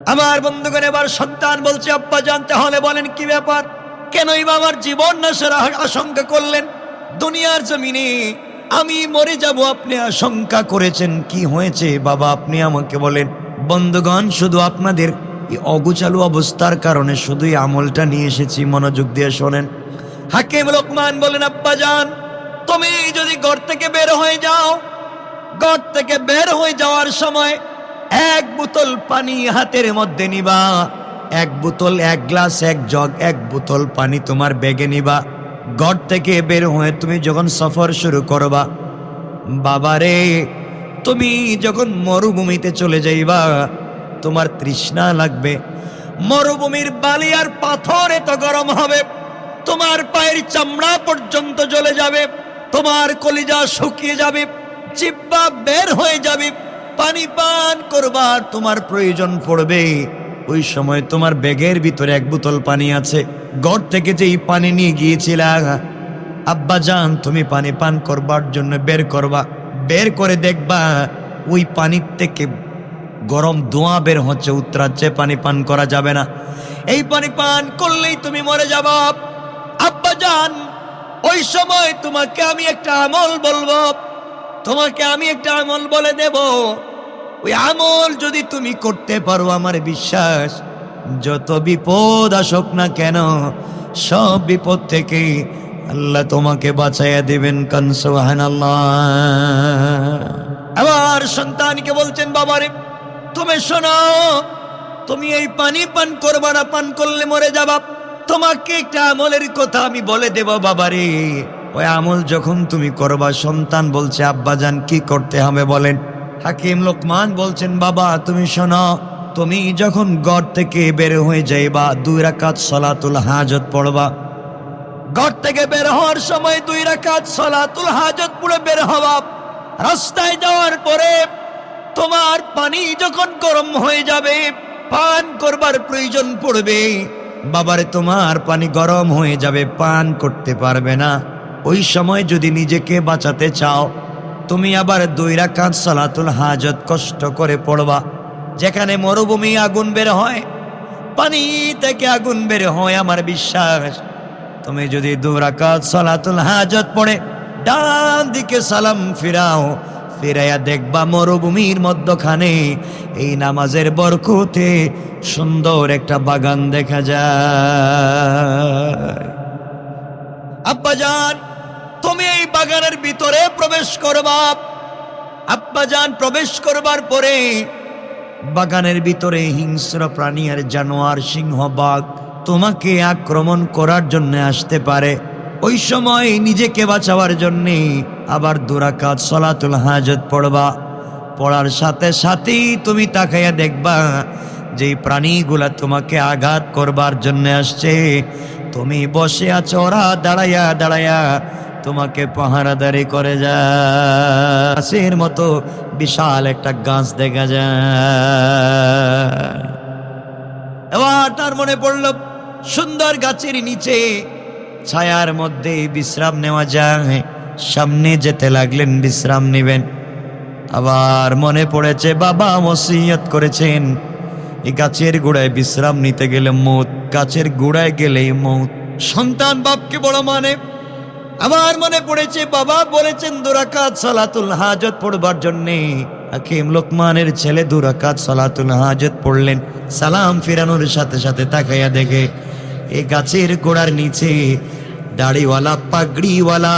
আমার বন্ধুগণ, এবার সন্তান বলছে, আব্বা, জানতে হলে বলেন, কি ব্যাপার? কেনই বা আমার জীবন নাশের আশঙ্কা করলেন? দুনিয়ার জমিনে আমি মরে যাব, আপনি আশঙ্কা করেছেন, কি হয়েছে? বাবা, আপনি আমাকে বলেন, বন্ধুগণ, শুধু আপনাদের এই অগুচালু অবস্থার কারণে শুধুই আমলটা নিয়ে এসেছি, মনোযোগ দিয়ে শোনেন। হাকিম লোকমান বলেন, আব্বা যান তুমি যদি ঘর থেকে বের হয়ে যাও, ঘর থেকে বের হয়ে যাওয়ার সময় এক বোতল পানি হাতের মধ্যে নিবা। এক বোতল, এক গ্লাস, এক জগ, এক বোতল পানি তোমার ব্যাগে নিবা। ঘর থেকে বের হয়ে তুমি যখন সফর শুরু করবা, বাবারে, তুমি যখন মরুভূমিতে চলে যাইবা, তোমার তৃষ্ণা লাগবে। মরুভূমির বালি আর পাথর এত গরম হবে, তোমার পায়ের চামড়া পর্যন্ত জ্বলে যাবে, তোমার কলিজা শুকিয়ে যাবে, জিব্বা বের হয়ে যাবে। পানি পান করবার তোমার প্রয়োজন পড়বে। ওই সময় তোমার ব্যাগের ভিতরে এক বোতল পানি আছে। ঘর থেকে যেই পানি নিয়ে গিয়েছিলা, আব্বা যান তুমি পানি পান করবার জন্য বের করবা। বের করে দেখবা, ওই পানির থেকে গরম ধোঁয়া বের হচ্ছে উত্তরাচ্ছে পানি পান করা যাবে না। এই পানি পান করলেই তুমি মরে যাবা। আব্বা যান ওই সময় তোমাকে আমি একটা আমল বলব। তোমাকে আমি একটা আমল বলে দেব। ওই আমল যদি তুমি করতে পারো আমার বিশ্বাস, যত বিপদ আসুক না কেন, সব বিপদ থেকে আল্লাহ তোমাকে বাঁচাইয়া দেবেন কনসোহান আবার সন্তানকে বলছেন, বাবারে, তুমি শোনো, তুমি এই পানি পান করবা না, পান করলে মরে যাবা। তোমাকে একটা আমলের কথা আমি বলে দেব, বাবারে। ওই আমল যখন তুমি করবা, সন্তান বলছে আব্বাজান কি করতে হবে বলেন? হাকিম লোকমান বলছেন, বাবা, তুমি শোনো, তুমি যখন ঘর থেকে বের হয়ে যাইবা, দুই রাকাত সলাতুল হাজত পড়বা। ঘর থেকে বের হওয়ার সময় দুই রাকাত সলাতুল হাজত পুরো বের হওয়া রাস্তায় যাওয়ার পরে তোমার পানি যখন গরম হয়ে যাবে, পান করবার প্রয়োজন পড়বে। বাবারে, তোমার পানি গরম হয়ে যাবে, পান করতে পারবে না। ওই সময় যদি নিজেকে বাঁচাতে চাও তুমি আবার দুই রাকাত সালাতুল হাজত কষ্ট করে পড়বা। যেখানে মরুভূমি আগুন বের হয়, পানি থেকে আগুন বের হয় আমার বিশ্বাস। তুমি যদি দু রাকাত সালাতুল হাজত পড়ে, ডান দিকে সালাম ফিরাও, ফিরাইয়া দেখবা মরুভূমির মধ্যখানে এই নামাজের বরকতে সুন্দর একটা বাগান দেখা যায়। আব্বাজান তুমি এই বাগানের ভিতরে প্রবেশ করবা। আব্বাজান প্রবেশ করবার পরে বাগানের ভিতরে হিংস্র প্রাণী আর জানোয়ার সিংহ বাঘ তোমাকে আক্রমণ করার জন্য আসতে পারে। ওই সময় নিজেকে বাঁচাবার জন্যে আবার দুরাকাত সলাতুল হাজত পড়বা। পড়ার সাথে সাথেই তুমি তাকাইয়া দেখবা যে প্রাণীগুলা তোমাকে আঘাত করবার জন্য আসছে। তুমি বসে আছো, ওরা দাঁড়াইয়া দাঁড়াইয়া তোমাকে পাহারাদারি করে যায়। মতো বিশাল একটা গাছ দেখা যায়। এবার তার মনে পড়ল, সুন্দর গাছের নিচে ছায়ার মধ্যে বিশ্রাম নেওয়া যায়। সামনে যেতে লাগলেন, বিশ্রাম নেবেন। আবার মনে পড়েছে, বাবা মসিয়ত করেছেন। এই গাছের গোড়ায় বিশ্রাম নিতে গেলে মৌত, গাছের গোড়ায় গেলেই মৌত। সন্তান বাপকে বড় মানে আমার মনে পড়েছে, বাবা বলেছেন, দুরাকাত সালাতুল হাজত পড়বার জন্যে। হাকিম লোকমানের ছেলে দুরাকাত সালাতুল হাজত পড়লেন। সালাম ফিরানোর সাথে সাথে তাকাইয়া দেখে, এ গাছের গোড়ার নিচে দাড়িওয়ালা, পাগড়িওয়ালা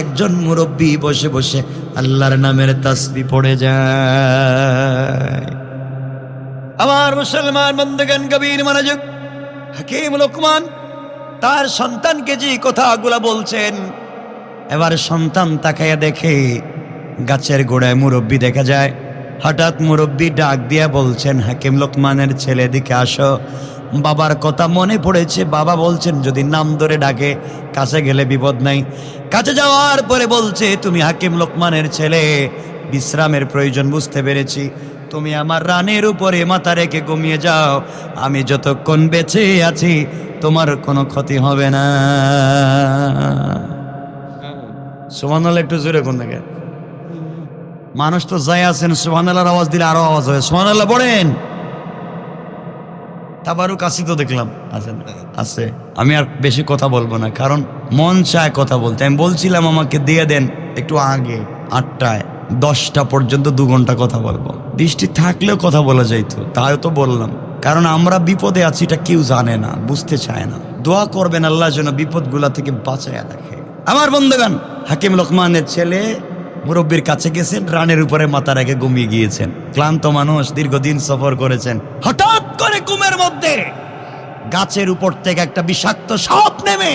একজন মুরব্বী বসে বসে আল্লাহর নামের তাসবি পড়ে যায়। আমার মুসলমান বন্ধুগণ কবির মনোযোগ। হাকিম লোকমান, তার সন্তানকে যে কথাগুলা বলছেন এবার সন্তান তাকাইয়া দেখে গাছের গোড়ায় মুরব্বী দেখা যায়। হঠাৎ মুরব্বী ডাক দিয়া বলছেন, হাকিম লোকমানের ছেলে দিকে আসো। বাবার কথা মনে পড়েছে। বাবা বলছেন, যদি নাম ধরে ডাকে, কাছে গেলে বিপদ নাই। কাছে যাওয়ার পরে বলছে, তুমি হাকিম লোকমানের ছেলে, বিশ্রামের প্রয়োজন, বুঝতে পেরেছি। তুমি আমার রানের উপরে মাথা রেখে ঘুমিয়ে যাও। আমি যতক্ষণ বেঁচে আছি, তোমার কোনো ক্ষতি হবে না। সুবহানাল্লাহ, একটু জোরে কোন দেখে মানুষ তো যাই আছেন, সুবহানাল্লাহর আওয়াজ দিলে আরও আওয়াজ হবে সুবহানাল্লাহ, পড়েন। তাবারও কাশি তো দেখলাম। আছে আছে। আমি আর বেশি কথা বলব না, কারণ মন চায় কথা বলতে। আমি বলছিলাম, আমাকে দিয়ে দেন একটু আগে, আটটায়, দশটা পর্যন্ত দু ঘণ্টা কথা বলব। বৃষ্টি থাকলেও কথা বলা যাইতো তাই তো বললাম। কারণ আমরা বিপদে আছি, এটা কেউ জানে না, বুঝতে চায় না। দোয়া করবেন আল্লাহ যেন বিপদগুলা থেকে বাঁচায় রাখে। আমার বন্ধুগান হাকিম লোকমানের ছেলে মুরব্বীর কাছে গেছেন, রানের উপরে মাথা রেখে ঘুমিয়ে গিয়েছেন। ক্লান্ত মানুষ দীর্ঘদিন সফর করেছেন। হঠাৎ করে ঘুমের মধ্যে গাছের উপর থেকে একটা বিষাক্ত সাপ নেমে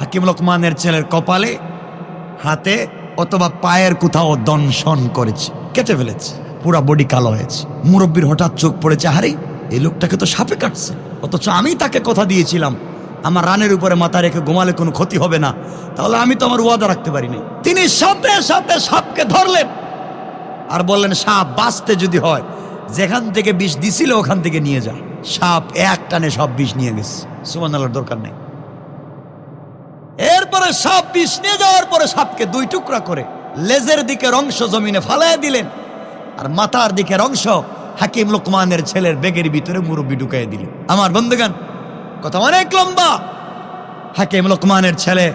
হাকিম লোকমানের ছেলের কপালে, হাতে অথবা পায়ের কোথাও দংশন করেছে, কেটে ফেলেছে, পুরা বডি কালো হয়েছে। মুরব্বীর হঠাৎ চোখ পড়েছে হারে এই লোকটাকে তো সাপে কাটছে, অথচ আমি তাকে কথা দিয়েছিলাম। আমার রানের উপরে মাথা রেখে ঘুমালে কোনো ক্ষতি হবে না। তাহলে আমি তো আমার ওয়াদা রাখতে পারিনি। তিনি সাথে সাথে সাপকে ধরলেন আর বললেন, সাপ বাঁচতে যদি হয়, যেখান থেকে বিষ দিছিল ওখান থেকে নিয়ে যা। সাপ এক টানে সব বিষ নিয়ে গেছে। সুমান দরকার নেই। এরপরে সাপ বিষ নিয়ে যাওয়ার পরে সাপকে দুই টুকরা করে লেজের দিকের অংশ জমিনে ফালায় দিলেন। আর মাথার দিকের অংশ হাকিম লোকমানের ছেলের বেগের ভিতরে মুরব্বি ঢুকাই দিলেন। আমার বন্ধুগান কথা অনেক লম্বা। হাকিম লোকমানের ছেলে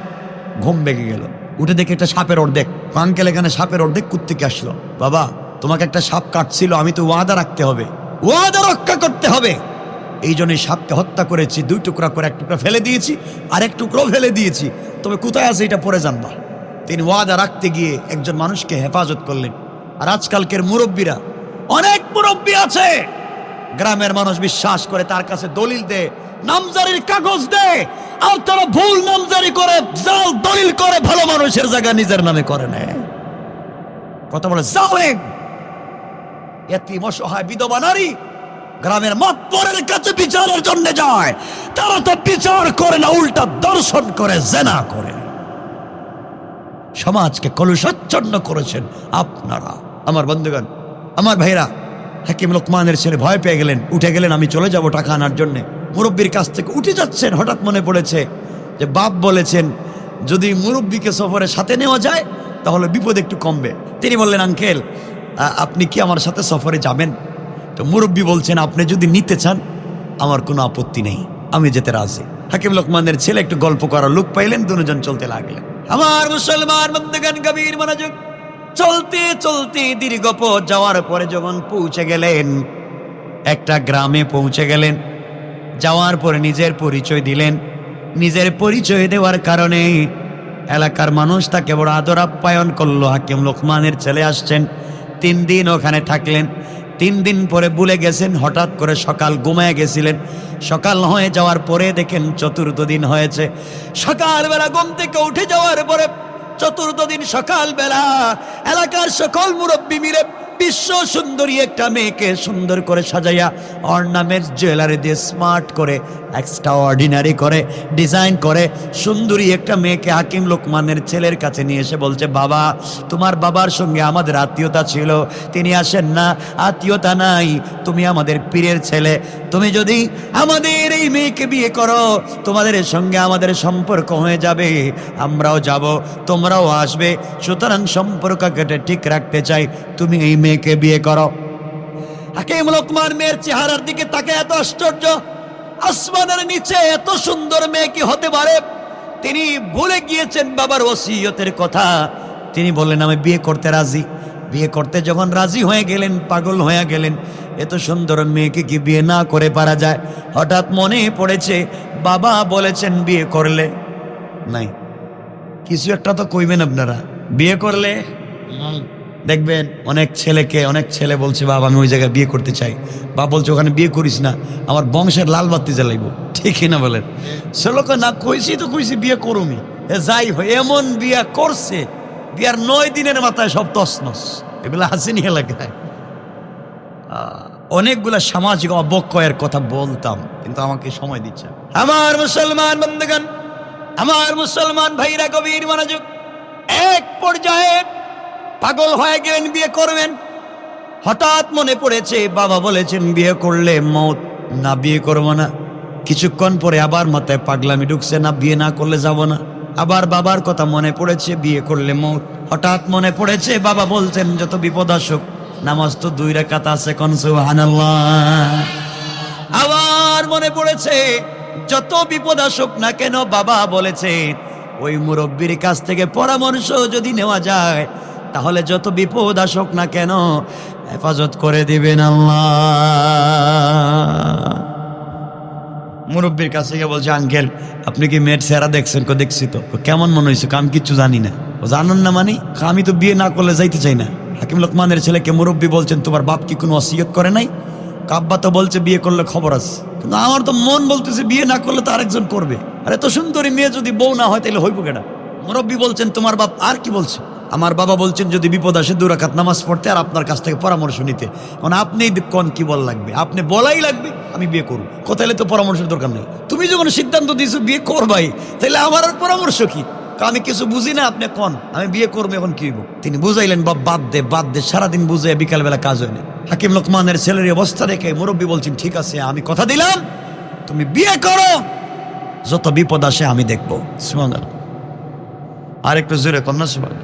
ঘুম বেগে গেল। উঠে দেখে একটা সাপের অর্ধেক। আঙ্কেল এখানে সাপের অর্ধেক কুত্তিকে আসলো। বাবা, তোমাকে একটা সাপ কাটছিল, আমি তো ওয়াদা রাখতে হবে। ওয়াদা রক্ষা করতে হবে। এই জন্য সাপকে হত্যা করেছি, দুই টুকরা করে এক টুকরা ফেলে দিয়েছি আর এক টুকরো ফেলে দিয়েছি। তবে কোথায় আছে এটা পরে জানবা? তিনি ওয়াদা রাখতে গিয়ে একজন মানুষকে হেফাজত করলেন। আর আজকালকের মুরব্বীরা, অনেক মুরব্বী আছে! গ্রামের মানুষ বিশ্বাস করে, তার কাছে দলিল দে, নামজারির কাগজ দে। আর তারা ভুল নামজারি করে জাল দলিল করে, ভালো মানুষের জায়গা নিজের নামে করে নেয় কথা বলে জালেম এতিম অসহায় বিধবা নারী গ্রামের মতপরের কাছে বিচারের জন্য যায়। তারা তো বিচার করে না, উল্টা দর্শন করে, জেনা করে। সমাজকে কলুষাচ্ছন্ন করেছেন আপনারা। আমার বন্ধুগণ, আমার ভাইরা হাকিম লোকমানের ছেলে ভয় পেয়ে গেলেন, উঠে গেলেন, আমি চলে যাব টাকা আনার জন্য। মুরব্বীর কাছ থেকে উঠে যাচ্ছেন, হঠাৎ মনে পড়েছে যে বাপ বলেছেন, যদি মুরব্বীকে সফরে সাথে নেওয়া যায়, তাহলে বিপদ একটু কমবে। তিনি বললেন, আঙ্কেল আপনি কি আমার সাথে সফরে যাবেন? তো মুরব্বী বলছেন, আপনি যদি নিতে চান, আমার কোনো আপত্তি নেই, আমি যেতে রাজি। হাকিম লোকমানের ছেলে একটু গল্প করার লোক পাইলেন, দুজন চলতে লাগলেন। আমার মুসলমান বন্ধুগান গভীর মনোযোগ চলতে চলতে দীর্ঘ পথ যাওয়ার পরে যখন পৌঁছে গেলেন, একটা গ্রামে পৌঁছে গেলেন। যাওয়ার পরে নিজের পরিচয় দিলেন। নিজের পরিচয় দেওয়ার কারণে এলাকার মানুষ তাকে বড় আদর আপ্যায়ন করল। হাকিম লোকমানের ছেলে আসছেন। তিন দিন ওখানে থাকলেন। তিন দিন পরে ভুলে গেছেন, হঠাৎ করে সকাল ঘুমায় গেছিলেন। সকাল হয়ে যাওয়ার পরে দেখেন চতুর্থ দিন হয়েছে। সকালবেলা ঘুম থেকে উঠে যাওয়ার পরে চতুর্থ দিন সকালবেলা এলাকার সকল মুরব্বী মিলে বিশ্ব সুন্দরী একটা মেয়েকে সুন্দর করে সাজাইয়া অর্নামেন্টস জুয়েলারি দিয়ে স্মার্ট করে এক্সট্রা অর্ডিনারি করে ডিজাইন করে, সুন্দরী একটা মেয়েকে হাকিম লোকমানের ছেলের কাছে নিয়ে এসে বলছে, বাবা, তোমার বাবার সঙ্গে আমাদের আত্মীয়তা ছিল। তিনি আসেন না, আত্মীয়তা নাই। তুমি আমাদের পীরের ছেলে। তুমি যদি আমাদের এই মেয়েকে বিয়ে করো, তোমাদের সঙ্গে আমাদের সম্পর্ক হয়ে যাবে। আমরাও যাব, তোমরাও আসবে। সুতরাং সম্পর্ক কেটে ঠিক রাখতে চাই। তুমি এই মেয়েকে বিয়ে করো। হাকিম লোকমান মেয়ের চেহারার দিকে তাকে এত আশ্চর্য। আসমানের নিচে এত সুন্দর মেয়ে কি হতে পারে? তিনি ভুলে গিয়েছেন বাবার ওসিয়তের কথা। তিনি বললেন, আমি বিয়ে করতে রাজি। বিয়ে করতে যখন রাজি হয়ে গেলেন, পাগল হয়ে গেলেন, এত সুন্দর মেয়েকে কি বিয়ে না করে পারা যায়? হঠাৎ মনে পড়েছে, বাবা বলেছেন বিয়ে করলে। নাই। কিছু একটা তো কইবেন আপনারা। বিয়ে করলে? দেখবেন অনেক ছেলেকে, অনেক ছেলে বলছে, বাবা, আমি ওই জায়গায় বিয়ে করতে চাই। বা বলছে, ওখানে বিয়ে করিস না, আমার বংশের লাল বাতি জ্বালাইব। ঠিকই না বলেন? ছেলেকে না কইছি তো কইছি বিয়ে করুমি। যাই হয় এমন বিয়ে করছে, বিয়ার নয় দিনের মাথায় সব তসনস এগুলো আসেনি এলাকায়? অনেকগুলা সামাজিক অবক্ষয়ের কথা বলতাম, কিন্তু আমাকে সময় দিচ্ছে। আমার মুসলমান বন্ধুগণ, আমার মুসলমান ভাইরা কবির মনোযোগ, এক পর্যায়ে পাগল হয়ে গেলেন, বিয়ে করবেন। হঠাৎ মনে পড়েছে, বাবা বলেছেন, বিয়ে করলে মত। না, বিয়ে করব না। কিছুক্ষণ পরে আবার মাথায় পাগলামি ঢুকছে, না, বিয়ে না করলে যাব না। আবার বাবার কথা মনে পড়েছে, বিয়ে করলে মত। হঠাৎ মনে পড়েছে, বাবা বলছেন, যত বিপদ আসুক, নামাজ তো দুই রেখাত আছে কনসু আবার মনে পড়েছে, যত বিপদ আসুক না কেন, বাবা বলেছে, ওই মুরব্বীর কাছ থেকে পরামর্শ যদি নেওয়া যায় তাহলে যত বিপদ আসুক না কেন, হেফাজত করে দিবেন আল্লাহ। মুরব্বীর কাছে গিয়ে বলছে, আঙ্কেল, আপনি কি মেয়ের সেরা দেখছেন? কো, দেখছি তো। কেমন মনে হয়েছে আমি কিচ্ছু জানি না। ও, জানান না মানে? আমি তো বিয়ে না করলে যাইতে চাই না। হাকিম লোকমানের ছেলেকে মুরব্বী বলছেন, তোমার বাপ কি কোনো অসিয়ত করে নাই? কাব্বা তো বলছে, বিয়ে করলে খবর আছে। কিন্তু আমার তো মন বলতেছে, বিয়ে না করলে তো আরেকজন করবে। আরে তো সুন্দরী মেয়ে যদি বউ না হয় তাহলে হইব কেনা মুরব্বী বলছেন, তোমার বাপ আর কি বলছে? আমার বাবা বলছেন, যদি বিপদ আসে দুরাকাত নামাজ পড়তে আর আপনার কাছ থেকে পরামর্শ নিতে। কারণ আপনি কোন কি বল লাগবে? আপনি বলাই লাগবে, আমি বিয়ে করব। কোথায় তো পরামর্শের দরকার নেই। তুমি যখন সিদ্ধান্ত দিয়েছ বিয়ে করবাই, তাহলে আমার আর পরামর্শ কি? আমি কিছু বুঝি না, আপনি কোন? আমি বিয়ে করব, এখন কি? তিনি বুঝাইলেন বা বাদ দে বাদ দে, সারাদিন বুঝাই বিকালবেলা কাজ হয় না। হাকিম লোকমানের ছেলের অবস্থা দেখে মুরব্বী বলছেন, ঠিক আছে, আমি কথা দিলাম, তুমি বিয়ে করো, যত বিপদ আসে আমি দেখব। সুবহানাল্লাহ। আর একটু জোরে কন্যা সুবান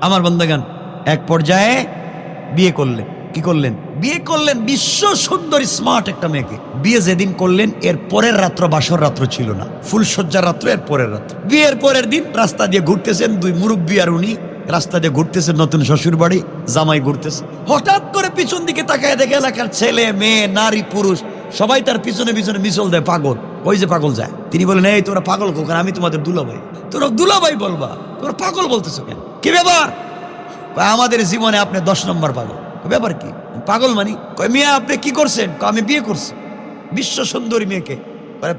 আমার বন্ধগান এক পর্যায়ে বিয়ে করলেন কি করলেন? বিয়ে করলেন বিশ্ব সুন্দর স্মার্ট একটা মেয়েকে। বিয়ে যেদিন করলেন, এর পরের রাত্র বাসর রাত্র ছিল না। ফুলসজ্জার রাত্র, এর পরের রাত্র। বিয়ের পরের দিন রাস্তা দিয়ে ঘুরতেছেন দুই মুরব্বী আর উনি। রাস্তা দিয়ে ঘুরতেছেন নতুন শ্বশুর বাড়ি জামাই ঘুরতেছে। হঠাৎ করে পিছন দিকে তাকায় দেখে এলাকার ছেলে, মেয়ে, নারী, পুরুষ, সবাই তার পিছনে পিছনে মিশল দেয়, পাগল। ওই যে পাগল যায়। তিনি বলেন, এই, তোরা পাগল কোখান আমি তোমাদের দুলাভাই। তোরা দুলাভাই বলবা, তোরা পাগল বলতেছো কেন? কি ব্যাপার? আমাদের জীবনে আপনি দশ নম্বর পাগল। ব্যাপার কি? পাগল মানি? কয়, মিয়া, আপনি কি করছেন? আমি বিয়ে করছি। বিশ্ব সুন্দরী মেয়েকে।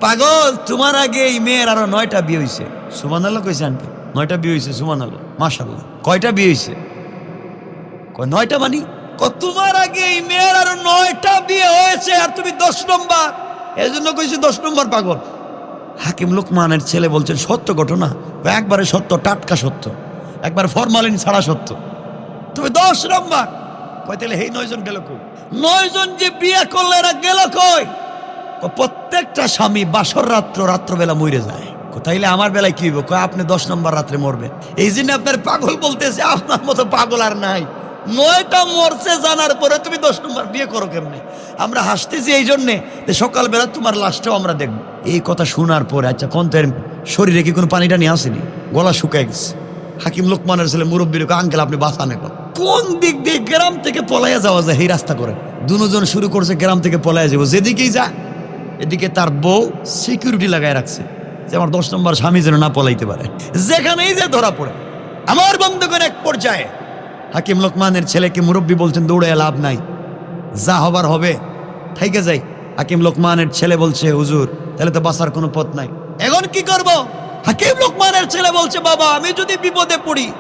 পাগল, তোমার আগে এই মেয়ের আরও নয়টা বিয়ে হয়েছে সুমান আল্লাহ কইছে আনতে নয়টা বিয়ে হয়েছে সুমান আল্লাহ মাসাল্লাহ কয়টা বিয়ে হয়েছে নয়টা মানি? তোমার আগে এই মেয়ের আরও নয়টা বিয়ে হয়েছে আর তুমি দশ নম্বর। এই জন্য কইছি দশ নম্বর পাগল। হাকিম লোকমানের ছেলে বলছেন, সত্য ঘটনা? একবারে সত্য, টাটকা সত্য। একবার ফরমালিন ছাড়া সত্য। তুমি দশ নম্বর। কয়, তাহলে এই নয়জন গেল কই? নয়জন যে বিয়ে করলে এরা গেল কই? প্রত্যেকটা স্বামী বাসর রাত্র, রাত্রবেলা মরে যায়। তাইলে আমার বেলায় কি হইব? আপনি দশ নম্বর রাত্রে মরবেন। এই জন্য আপনার পাগল বলতেছে, আপনার মতো পাগল আর নাই। নয়টা মরছে জানার পরে তুমি দশ নম্বর বিয়ে করো কেমনে? আমরা হাসতেছি এই জন্যে যে সকালবেলা তোমার লাশটাও আমরা দেখব। এই কথা শোনার পরে আচ্ছা কোন তোর শরীরে কি কোনো পানিটা নিয়ে আসেনি? গলা শুকায় গেছে। হাকিম লোকমানের ছেলে মুরব্বীর আঙ্কেল, আপনি বাঁচান এখন। কোন দিক দিয়ে গ্রাম থেকে পলাইয়া যাওয়া যায় এই রাস্তা করে? দুজন শুরু করছে গ্রাম থেকে পলাইয়া যাব, যেদিকেই যা, এদিকে তার বউ সিকিউরিটি লাগায় রাখছে যে আমার দশ নম্বর স্বামী যেন না পলাইতে পারে। যেখানেই যে ধরা পড়ে, আমার বন্ধুগণ এক পর্যায়ে হাকিম লোকমানের ছেলেকে মুরব্বী বলছেন দৌড়ে লাভ নাই। যা হবার হবে, থাইকে যাই। হাকিম লোকমানের ছেলে বলছে, হুজুর, তাহলে তো বাঁচার কোনো পথ নাই। এখন কি করব? হাকিম লোকমানের ছেলে বলছে, বাবা, আমি যদি বিপদে পড়ি,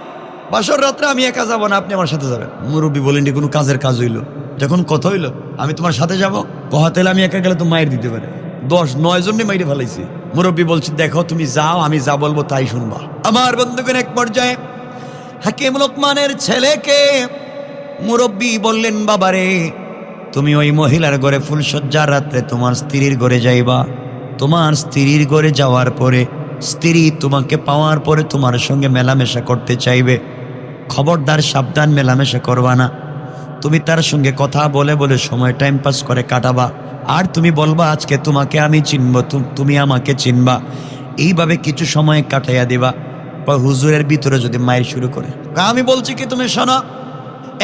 বাসর রাত্রে আমি একা যাব না, আপনি আমার সাথে যাবেন। মুরব্বী বলেন "এ কোনো কাজের কাজ হইল। যখন কথা হইল? আমি তোমার সাথে যাব কহা তাহলে আমি একা গেলে তো মায়ের দিতে পারে। দশ, নয় জনে মাইরে ফেলাইছি। মুরব্বী বলছে, দেখো, তুমি যাও, আমি যা বলব তাই শুনবা। আমার বন্ধুগণ, এক পর্যায়ে হাকিম লোকমানের ছেলেকে মুরব্বী বললেন, বাবারে, তুমি ওই মহিলার ঘরে ফুলসজ্জার রাত্রে তোমার স্ত্রীর ঘরে যাইবা। তোমার স্ত্রীর ঘরে যাওয়ার পরে স্ত্রী তোমাকে পাওয়ার পরে তোমার সঙ্গে মেলামেশা করতে চাইবে। খবরদার সাবধান মেলামেশা করবা না। তুমি তার সঙ্গে কথা বলে বলে সময় টাইম পাস করে কাটাবা। আর তুমি বলবা, আজকে তোমাকে আমি চিনব তুমি আমাকে চিনবা। এইভাবে কিছু সময় কাটাইয়া দিবা। বা হুজুরের ভিতরে যদি মায়ের শুরু করে। আমি বলছি কি তুমি শোনো,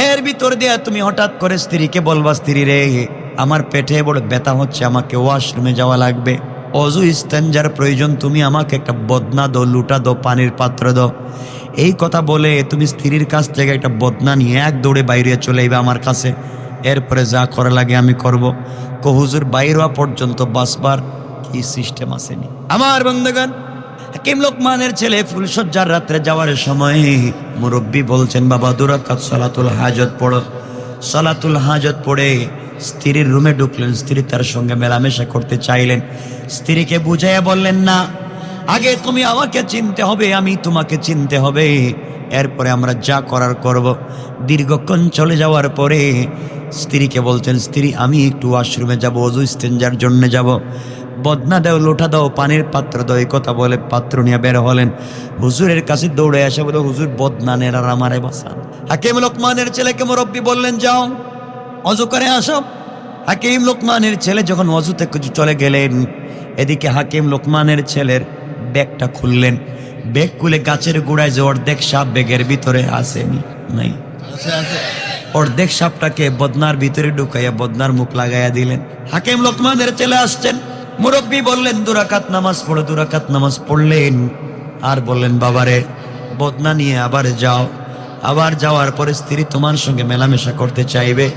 এর ভিতর দিয়ে তুমি হঠাৎ করে স্ত্রীকে বলবা, স্ত্রী রে, আমার পেটে বড় ব্যথা হচ্ছে, আমাকে ওয়াশরুমে যাওয়া লাগবে। অজু ইস্তেঞ্জার প্রয়োজন, তুমি আমাকে একটা বদনা দো লুটা দো পানির পাত্র দাও। এই কথা বলে তুমি স্ত্রীর কাছ থেকে একটা বদনা নিয়ে এক দৌড়ে বাইরে চলে যাবে আমার কাছে। এরপরে যা করা লাগে আমি করব। কহুজুর বাইর হওয়া পর্যন্ত বাসবার কি সিস্টেম আসেনি। আমার বন্ধুগণ হাকিম লোকমানের ছেলে ফুলসজ্জার রাত্রে যাওয়ার সময় মুরব্বী বলছেন, বাবা দুরাকাত সালাতুল হাজত পড়ো। সালাতুল হাজত পড়ে স্ত্রীর রুমে ঢুকলেন। স্ত্রী তার সঙ্গে মেলামেশা করতে চাইলেন। স্ত্রীকে বুঝাইয়া বললেন, না, আগে তুমি আমাকে চিনতে হবে, আমি তোমাকে চিনতে হবে। এরপরে আমরা যা করার করব। দীর্ঘক্ষণ চলে যাওয়ার পরে স্ত্রীকে বলছেন, স্ত্রী, আমি একটু ওয়াশরুমে যাব, অজু স্টেঞ্জার জন্য যাব। বদনা দাও লোটা দাও পানির পাত্র দাও এই কথা বলে পাত্র নিয়ে বের হলেন। হুজুরের কাছে দৌড়ে আসে বলে হুজুর বদনা নেন আর আমারে বাসান হাকিম লোকমানের ছেলেকে মুরব্বী বললেন যাও অজু করে আসো। হাকিম লোকমানের ছেলে যখন অজুতে কিছু চলে গেলেন এদিকে হাকিম লোকমানের ছেলের ব্যাগটা খুললেন। ব্যাগ খুলে গাছের গোড়ায় যে অর্ধেক সাপ ব্যাগের ভিতরে আসেনি নাই। অর্ধেক সাপটাকে বদনার ভিতরে ঢুকাইয়া বদনার মুখ লাগাইয়া দিলেন। হাকিম লোকমানের ছেলে আসছেন। মুরব্বী বললেন দুরাকাত নামাজ পড়ো দুরাকাত নামাজ পড়লেন। আর বললেন, বাবারে, বদনা নিয়ে আবার যাও। আবার যাওয়ার পরে স্ত্রী তোমার সঙ্গে মেলামেশা করতে চাইবে।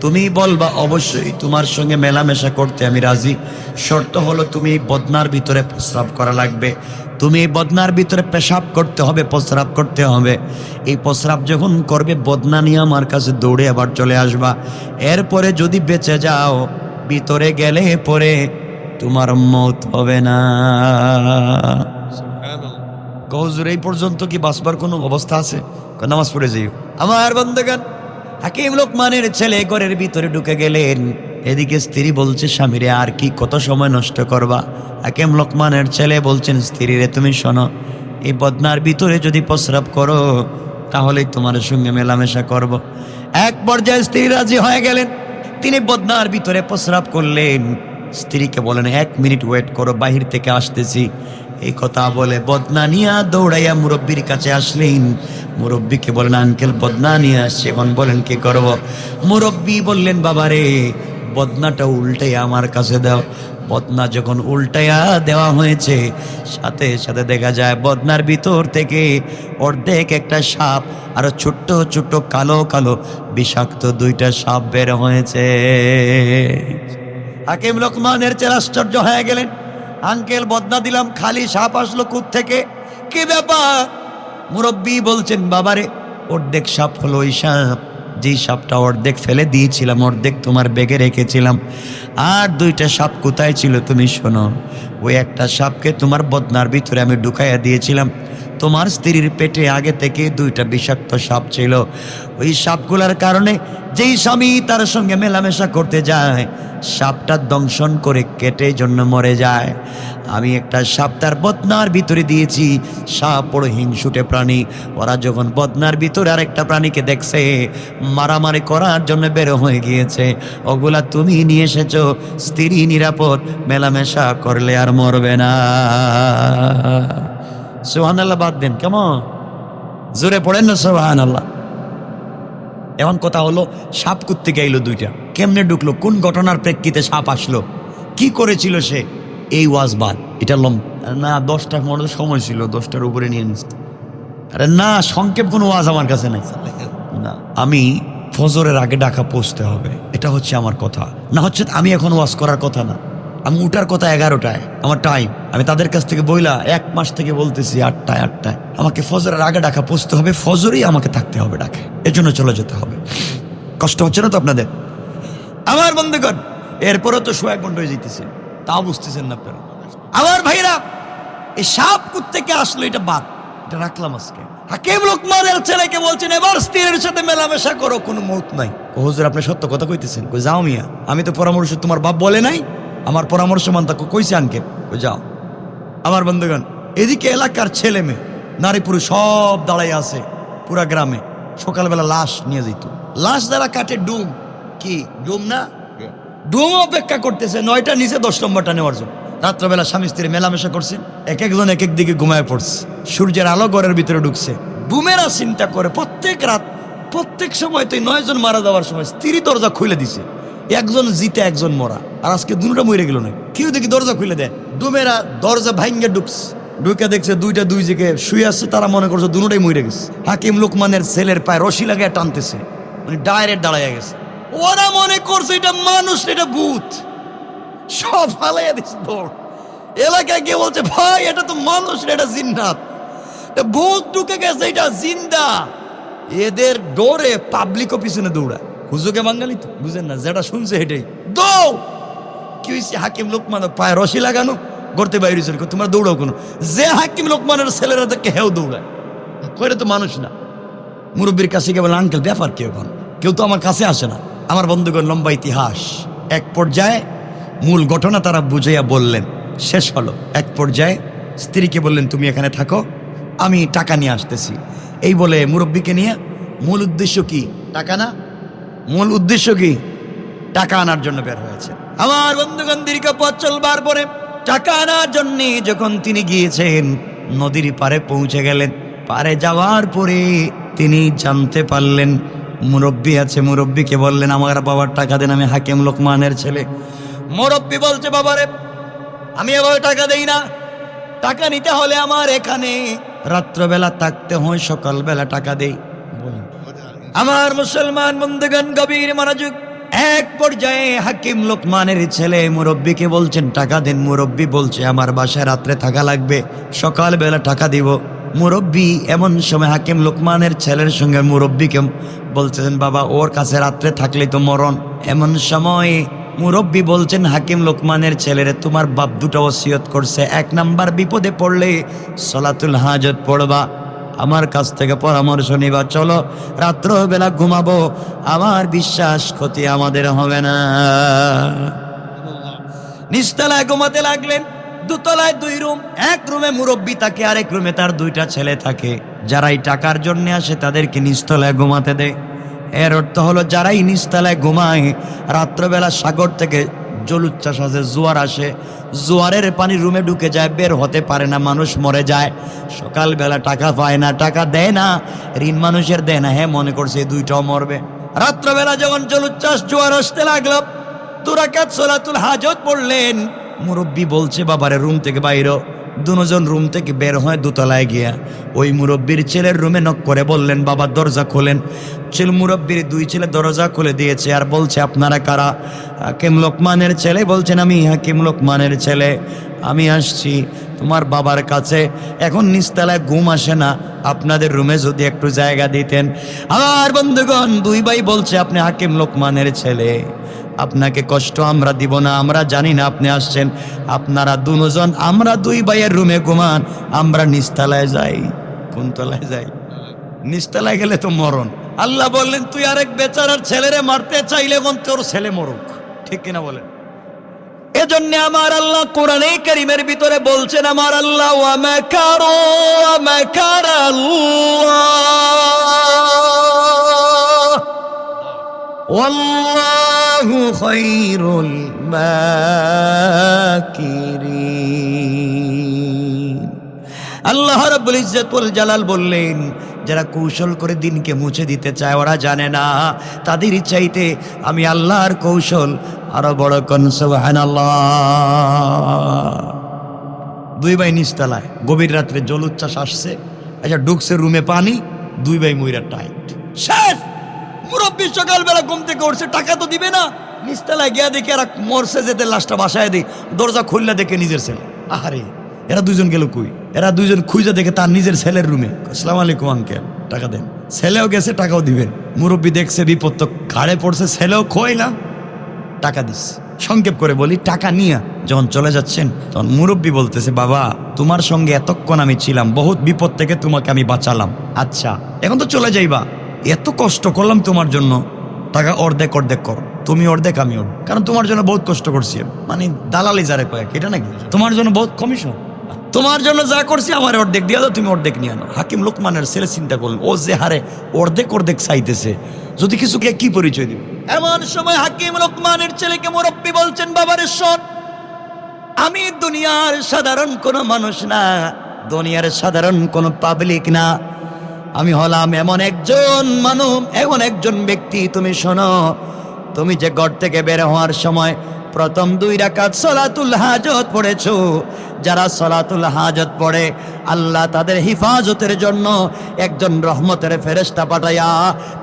তুমি বলবা, অবশ্যই তোমার সঙ্গে মেলামেশা করতে আমি রাজি। শর্ত হলো তুমি বদনার ভিতরে প্রস্রাব করা লাগবে। তুমি বদনার ভিতরে পেশাব করতে হবে, প্রস্রাব করতে হবে। এই প্রস্রাব যখন করবে, বদনা নিয়ে আমার কাছে দৌড়ে আবার চলে আসবা। এরপরে যদি বেঁচে যাও, ভিতরে গেলে পরে তোমার মত হবে না। গজুর এই পর্যন্ত কি বাঁচবার কোনো অবস্থা আছে? নামাজ পড়ে যাইও। আমার বন্ধগান হাকিম লোকমানের ছেলে ঘরের ভিতরে ঢুকে গেলেন। এদিকে স্ত্রী বলছে স্বামীরে আর কি কত সময় নষ্ট করবা? হাকিম লোকমানের ছেলে বলছেন স্ত্রীরে তুমি শোনো এই বদনার ভিতরে যদি প্রস্রাব করো তাহলেই তোমার সঙ্গে মেলামেশা করব। এক পর্যায়ে স্ত্রী রাজি হয়ে গেলেন। তিনি বদনার ভিতরে প্রস্রাব করলেন। স্ত্রীকে বলেন, এক মিনিট ওয়েট করো, বাহির থেকে আসতেছি। এই কথা বলে বদনা নিয়া দৌড়াইয়া মুরব্বীর কাছে আসলেন। মুরব্বীকে বলেন, আঙ্কেল, বদনা নিয়ে আসছে। এখন বলেন, কি করব? মুরব্বী বললেন বাবা রে বদনাটা উল্টে আমার কাছে দাও। বদনা যখন উল্টাইয়া দেওয়া হয়েছে, সাথে সাথে দেখা যায় বদনার ভিতর থেকে অর্ধেক একটা সাপ আর ছোট্ট ছোট্ট, কালো কালো বিষাক্ত দুইটা সাপ বের হয়েছে। হাকিম লোকমানের চেয়ে আশ্চর্য হয়ে গেলেন। আঙ্কেল বদনা দিলাম, খালি সাপ আসলো কুত থেকে। কি ব্যাপার? মুরব্বী বলছেন, বাবারে, অর্ধেক সাপ হলো ওই সাপ। যেই সাপটা অর্ধেক ফেলে দিয়েছিলাম, অর্ধেক তোমার বেগে রেখেছিলাম। আর দুইটা সাপ কোথায় ছিল তুমি শোনো। ওই একটা সাপকে তোমার বদনার ভিতরে আমি ঢুকাইয়া দিয়েছিলাম। তোমার স্ত্রীর পেটে আগে থেকে দুইটা বিষাক্ত সাপ ছিল। ওই সাপগুলার কারণে যেই স্বামী তার সঙ্গে মেলামেশা করতে যায়, সাপটা দংশন করে কেটে জন্য মরে যায়। আমি একটা সাপ তার বদনার ভিতরে দিয়েছি, সাপ বড় হিংসুটে প্রাণী। ওরা যখন বদনার ভিতরে আরেকটা প্রাণীকে দেখছে, মারামারি করার জন্য বেরো হয়ে গিয়েছে। ওগুলা তুমি নিয়ে এসেছ, স্ত্রী নিরাপদ, মেলামেশা করলে আর মরবে না। সোহান আল্লাহ বাদ দেন, কেমন? জোরে পড়েন না সোহান আল্লাহ এখন কথা হলো, সাপ করতে গেল দুইটা। কেমনে ঢুকলো? কোন ঘটনার প্রেক্ষিতে সাপ আসলো? কি করেছিল সে? এই ওয়াজ বাদ। এটা লম না দশটা মনে সময় ছিল, দশটার উপরে নিয়ে নিস আরে না, সংক্ষেপ কোনো ওয়াজ আমার কাছে নাই। না, আমি ফজরের আগে ডাকা পৌঁছতে হবে। এটা হচ্ছে আমার কথা। না হচ্ছে আমি এখন ওয়াজ করার কথা না। আমি উঠার কথা এগারোটায়, আমার টাইম আমি তাদের কাছ থেকে বইলা এক মাস থেকে বলতেছি, আটটায় আটটায়। আমাকে ফজরের আগে ডাকা পৌঁছতে হবে, ফজরেই আমাকে থাকতে হবে ডাকে। এর জন্য চলে যেতে হবে। কষ্ট হচ্ছে না তো আপনাদের? আমার বন্ধুগণ, এরপরও তো সোয়াগ বন্ধ হয়ে যেতেছে তাও বুঝতেছেন না আপনারা। আমার ভাইরা, এই সাপ থেকে আসলো, এটা বাদ। এটা রাখলাম আজকে। হাকিম লোকমানের ছেলেকে বলছেন, এবার স্ত্রীর সাথে মেলামেশা করো, কোনো মৌত নাই। হুজুর, আপনি সত্য কথা কইতেছেন? কই, যাও মিয়া। আমি তো পরামর্শ তোমার বাপ বলে নাই। আমার পরামর্শ মান তাকে কইছে আনকে যাও। আমার বন্ধুগণ, এদিকে এলাকার ছেলে মেয়ে, নারী পুরুষ সব দাঁড়াই আছে পুরা গ্রামে। সকালবেলা লাশ নিয়ে যেত লাশ দ্বারা কাটে ডুম। কি, ডুম না? ডুম অপেক্ষা করতেছে, নয়টা নিচে দশ নম্বরটা নেওয়ার জন্য। রাত্রবেলা স্বামী স্ত্রী মেলামেশা করছে, এক একজন এক এক দিকে ঘুমায় পড়ছে। সূর্যের আলো ঘরের ভিতরে ঢুকছে। বুমেরা চিন্তা করে, প্রত্যেক রাত, প্রত্যেক সময় তো এই নয়জন মারা যাওয়ার সময় স্ত্রী দরজা খুলে দিছে। একজন জিতে একজন মরা। আর আজকে দুটা মরে গেল না। কেউ দেখি দরজা খুলে দেয়। ডুমেরা দরজা ভাঙ্গে ঢুকছে ঢুকে দেখছে দুইটা দুই দিকে শুয়ে আসছে তারা মনে করছে দুটাই মরে গেছে। হাকিম লোকমানের ছেলের পায়ে রশি লাগিয়ে টানতেছে। মানে ডাইরেক্ট দাঁড়াইয়া গেছে। ওরা মনে করছে এটা মানুষ, এটা ভূত। সব ফালাইয়া দিচ্ছে দৌড়। এলাকায় গিয়ে বলছে, ভাই, এটা তো মানুষ এটা জিন্নাত। ভূত ঢুকে গেছে, এটা জিন্দা। এদের ডোরে পাবলিকও পিছনে দৌড়ায়। হুজুকে বাঙালি তো? বুঝেন না, যেটা শুনছে এটাই দৌড় কি হয়েছে হাকিম লোকমান পায়ে রশি লাগানো করতে বাইরে চলে তোমরা দৌড়াও কোনো। যে হাকিম লোকমানের ছেলেরা দেখে হেও দৌড়ায়। কইরে তো মানুষ না। মুরব্বীর কাছে গিয়ে বলে, আঙ্কেল, ব্যাপার কি এখন? কেউ তো আমার কাছে আসে না। আমার বন্ধুগণ লম্বা ইতিহাস। এক পর্যায়ে মূল ঘটনা তারা বুঝাইয়া বললেন। শেষ হলো। এক পর্যায়ে স্ত্রীকে বললেন, তুমি এখানে থাকো। আমি টাকা নিয়ে আসতেছি। এই বলে মুরব্বীকে নিয়ে মূল উদ্দেশ্য কি? টাকা না? মূল উদ্দেশ্য কি? টাকা আনার জন্য বের হয়েছে। আমার বন্ধুগণ, দীর্ঘ পথ চলবার পরে টাকা আনার জন্য যখন তিনি গিয়েছেন, নদীর পারে পৌঁছে গেলেন। পারে যাওয়ার পরে তিনি জানতে পারলেন, মুরব্বী আছে, মুরব্বীকে বললেন, আমার বাবার টাকা দেন, আমি হাকিম লোকমানের ছেলে। মুরব্বী বলছে, বাবারে, আমি এভাবে টাকা দেই না। টাকা নিতে হলে আমার এখানে রাত্রবেলা থাকতে হয়, সকালবেলা টাকা দেই। আমার মুসলমান বন্ধুগণ, গভীর মনোযোগ। এক পর্যায়ে হাকিম লোকমানের ছেলে মুরব্বীকে বলছেন, টাকা দেন মুরব্বী, বলছে, আমার বাসায় রাত্রে থাকা লাগবে, সকালবেলা টাকা দিব। মুরব্বী এমন সময় হাকিম লোকমানের ছেলের সঙ্গে মুরব্বীকে বলছেন, বাবা, ওর কাছে রাত্রে থাকলে তো মরণ। এমন সময় মুরব্বী বলছেন, হাকিম লোকমানের ছেলেরে তোমার বাপ দুটো ওসিয়ত করছে। এক নাম্বার বিপদে পড়লে সলাতুল হাজত পড়বা। আমার কাছ থেকে পরামর্শ নিবা, চলো রাত্রবেলা ঘুমাবো। আমার বিশ্বাস ক্ষতি আমাদের হবে না। নিচতলায় ঘুমাতে লাগলেন, দুতলায় দুই রুম, এক রুমে মুরব্বী থাকে, আরেক রুমে তার দুইটা ছেলে থাকে। যারাই টাকার জন্য আসে, তাদেরকে নিচতলায় ঘুমাতে দেয়। এর অর্থ হলো, যারাই নিচতলায় ঘুমায়, রাত্রবেলা সাগর থেকে জলুচ্ছ্বাস আসে জোয়ার আসে। জোয়ারের পানি রুমে ঢুকে যায়, বের হতে পারে না, মানুষ মরে যায়। সকালবেলা টাকা পায় না, টাকা দেয় না, ঋণ মানুষের দেয় না। হ্যাঁ মনে করছে দুইটাও মরবে। রাত্রবেলা যখন জলুচ্ছ্বাস জোয়ার আসতে লাগল, দুরাকাত সোলাতুল হাজত পড়লেন। মুরব্বী বলছে, বাবারে, রুম থেকে বাইর। দুজন রুম থেকে বের হয় দোতলায় গিয়া ওই মুরব্বীর ছেলের রুমে নক করে বললেন, বাবা, দরজা খোলেন। ছেল মুরব্বীর দুই ছেলে দরজা খুলে দিয়েছে আর বলছে, আপনারা কারা? হাকিম লোকমানের ছেলে বলছেন, আমি হাকিম লোকমানের ছেলে। আমি আসছি। তোমার বাবার কাছে এখন নিস্তালায় ঘুম আসে না। আপনাদের রুমে যদি একটু জায়গা দিতেন। আমার বন্ধুগণ, দুই ভাই বলছে, আপনি হাকিম লোকমানের ছেলে। আপনাকে কষ্ট আমরা দিব না, আমরা জানি না আপনি আসছেন। আপনারা দুজন, আমরা দুই ভাইয়ের রুমে ঘুমান, আমরা নিস্তালায় যাই। কোন তলায় যাই? নিস্তালায় গেলে তো মরণ। আল্লাহ বললেন, তুই আরেক বেচারার ছেলেরে মারতে চাইলে এখন তোর ছেলে মরুক। ঠিক কিনা বলেন? এজন্য আমার আল্লাহ কোরআনে করিমের ভিতরে বলছেন আমার আল্লাহ আল্লাহ রব্বুল ইজ্জতুল জালাল বললেন যারা কৌশল করে দিনকে মুছে দিতে চায়, ওরা জানে না। তাদের চাইতে আমি আল্লাহর কৌশল আরও বড় কন, সুবহানাল্লাহ। দুই ভাই নিচতলায়, গভীর রাত্রে জল উচ্ছ্বাস আসছে। আচ্ছা ঢুকছে রুমে পানি, দুই ভাই ময়রা টাইট। শেষ! মুরব্বী সকালবেলা ঘুম থেকে উঠছে, টাকা তো দিবে না। নিচতলায় গিয়া দেখে আর মরছে যেতে, লাশটা বাসায় দিই। দরজা খুললে দেখে নিজের ছেলে। আহারে। এরা দুজন গেল কই? এরা দুজন খুঁজে দেখে তার নিজের ছেলের রুমে আসসালামু আলাইকুম আঙ্কেল টাকা দেন। ছেলেও গেছে, টাকাও দিবেন। মুরব্বী দেখছে, বিপদ তো ঘাড়ে পড়ছে, ছেলেও না। টাকা দিস। সংক্ষেপ করে বলি, টাকা নিয়ে যখন চলে যাচ্ছেন, তখন মুরব্বী বলতেছে, বাবা, তোমার সঙ্গে এতক্ষণ আমি ছিলাম, বহুত বিপদ থেকে তোমাকে আমি বাঁচালাম। আচ্ছা এখন তো চলে যাইবা। এত কষ্ট করলাম তোমার জন্য। টাকা অর্ধেক অর্ধেক কর। তুমি অর্ধেক আমি অর্ধেক কারণ তোমার জন্য বহুত কষ্ট করছি মানে দালালি যারে কয়েক এটা নাকি? তোমার জন্য বহুত কমিশন তোমার জন্য যা করছি আমার অর্ধেক দিয়ে দাও, তুমি অর্ধেক নিয়ে আনো। হাকিম লোকমানের ছেলে চিন্তা করলেন, ও যে হারে অর্ধেক অর্ধেক চাইতেছে, যদি কিছুকে কি পরিচয় দিবে? এমন সময় হাকিম লোকমানের ছেলেকে মুরব্বী বলছেন, বাবার, শোন, আমি দুনিয়ার সাধারণ কোনো মানুষ না, দুনিয়ার সাধারণ কোনো পাবলিক না। আমি হলাম এমন একজন মানুষ, এমন একজন ব্যক্তি, তুমি শোনো, তুমি যে ঘর থেকে বের হওয়ার সময় প্রথম দুই রাকাত সলাতুল হাজত পড়েছ। যারা সলাতুল হাজত পড়ে, আল্লাহ তাদের হিফাজতের জন্য একজন রহমতের ফেরেস্তা পাঠাইয়া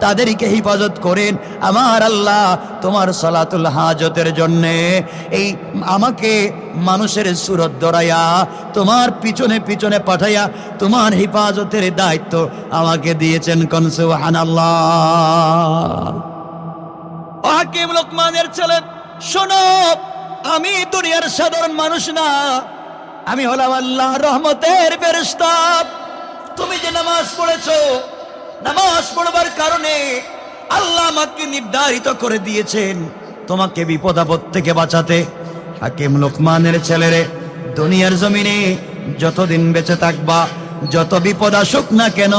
তাদেরকে হিফাজত করেন। আমার আল্লাহ তোমার সলাতুল হাজতের জন্যে এই আমাকে মানুষের সুরত দরাইয়া তোমার পিছনে পিছনে পাঠাইয়া তোমার হিফাজতের দায়িত্ব আমাকে দিয়েছেন কনসুহান আল্লাহ হাকিম লোকমানের ছেলে শোনো, আমি দুনিয়ার সাধারণ মানুষ না। আমি হলাম আল্লাহ রহমতের ফেরেশতা। তুমি যে নামাজ পড়েছ, নামাজ পড়বার কারণে আল্লাহ আমাকে নির্ধারিত করে দিয়েছেন তোমাকে বিপদ আপদ থেকে বাঁচাতে। হাকিম লোকমানের ছেলেরে, দুনিয়ার জমিনে যতদিন বেঁচে থাকবা, যত বিপদ আসুক না কেন,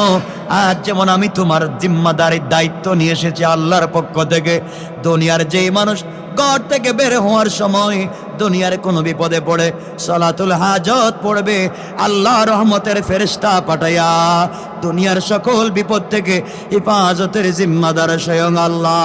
আজ যেমন আমি তোমার জিম্মাদারির দায়িত্ব নিয়ে এসেছি আল্লাহর পক্ষ থেকে, দুনিয়ার যেই মানুষ ঘর থেকে বের হওয়ার সময় দুনিয়ার কোনো বিপদে পড়ে, সলাতুল হাজত পড়বে, আল্লাহ রহমতের ফেরিস্তা পাঠাইয়া দুনিয়ার সকল বিপদ থেকে হেফাজতের জিম্মাদার স্বয়ং আল্লাহ।